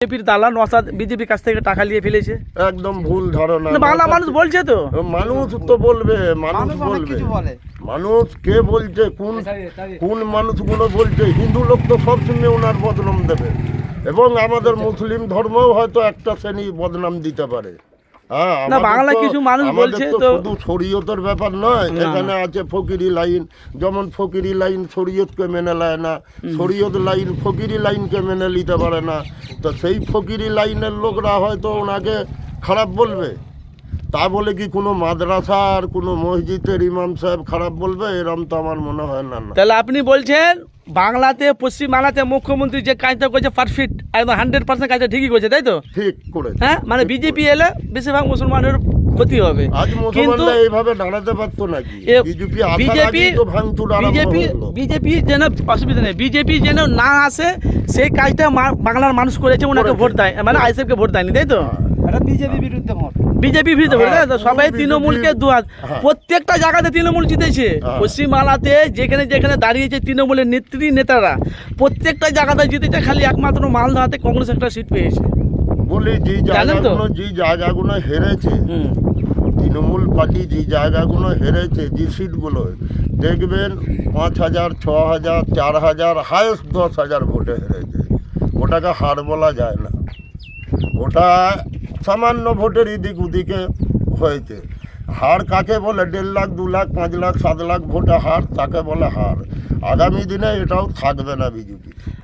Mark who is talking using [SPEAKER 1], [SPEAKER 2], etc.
[SPEAKER 1] বিজেপির দালাল নসাদ বিজেপি কাছ থেকে টাকা নিয়ে ফেলেছে।
[SPEAKER 2] একদম ভুল ধারণা
[SPEAKER 1] বাংলা মানুষ বলছে তো।
[SPEAKER 2] মানুষ তো বলবে মানুষ বলবে। মানুষ কে বলছে কোন কোন মানুষগুলো বলছে হিন্দু লোক তো সব সময় ওনার বদনাম দেবে। এবং আমাদের মুসলিম ধর্মও হয়তো একটা শ্রেণি বদনাম দিতে পারে। হ্যাঁ
[SPEAKER 1] না, কিছু মানুষ বলছে
[SPEAKER 2] তো- শুধু শরীয়তের ব্যাপার নয় এখানে আছে ফকিরি লাইন। যেমন ফকিরি লাইন শরীয়তকে মেনে নেয় না শরীয়ত লাইন ফকিরি লাইনকে মেনে নিতে পারে না। তো সেই ফকিরি লাইনের লোকরা হয়তো ওনাকে খারাপ বলবে। তা বলে কি কোনো মাদ্রাসা আর কোনো মসজিদের ইমাম সাহেব খারাপ বলবে? এরম তো আমার মনে হয় না
[SPEAKER 1] তাহলে আপনি বলছেন বাংলাতে পশ্চিম বাংলাতে মুখ্যমন্ত্রী যে কাজটা করছে পারফেক্ট একদম হান্ড্রেড পার্সেন্ট কাজটা ঠিকই করছে তাই তো?
[SPEAKER 2] ঠিক করে
[SPEAKER 1] হ্যাঁ মানে বিজেপি এলে বেশিরভাগ মুসলমানের ক্ষতি হবে। কিন্তু
[SPEAKER 2] এইভাবে দাঁড়াতে পারতো নাকি? BJP
[SPEAKER 1] BJP. বিজেপি যেন অসুবিধা নেই বিজেপি যেন না আসে সেই কাজটা বাংলার মানুষ করেছে ওনাকে ভোট দেয় মানে আইসিএফকে ভোট দেয়নি তাই তো?
[SPEAKER 3] বিজেপি বিরুদ্ধে ভোট।
[SPEAKER 1] বিজেপি বিরুদ্ধে ভোট
[SPEAKER 2] হ্যাঁ,
[SPEAKER 1] সবাই তৃণমূলকে দুয়ার।
[SPEAKER 2] হ্যাঁ।
[SPEAKER 1] প্রত্যেকটা জায়গাতে তৃণমূল জিতেছে।
[SPEAKER 2] হ্যাঁ।
[SPEAKER 1] পশ্চিমবাংলাতে যেখানে যেখানে দাঁড়িয়েছে তৃণমূলের নেত্রী নেতারা প্রত্যেকটা জায়গাতে জিতেছে খালি একমাত্র মালদাতে কংগ্রেস একটা সিট পেয়েছে।
[SPEAKER 2] বলি যে? জায়গাগুলো যে জায়গাগুলো হেরেছে তৃণমূল পার্টি যে জায়গাগুলো হেরেছে, যে সিটগুলো, দেখবেন পাঁচ হাজার, ছ হাজার, চার হাজার হায়েস্ট দশ হাজার ভোটে হেরেছে। ওটাকে হার বলা যায় না। ওটা সামান্য ভোটের এদিক ওদিকে হয়েছে। হার কাকে বলে? দেড় লাখ, দু লাখ, পাঁচ লাখ, সাত লাখ ভোটে হার, তাকে বলে হার। আগামী দিনে এটাও থাকবে না বিজেপি।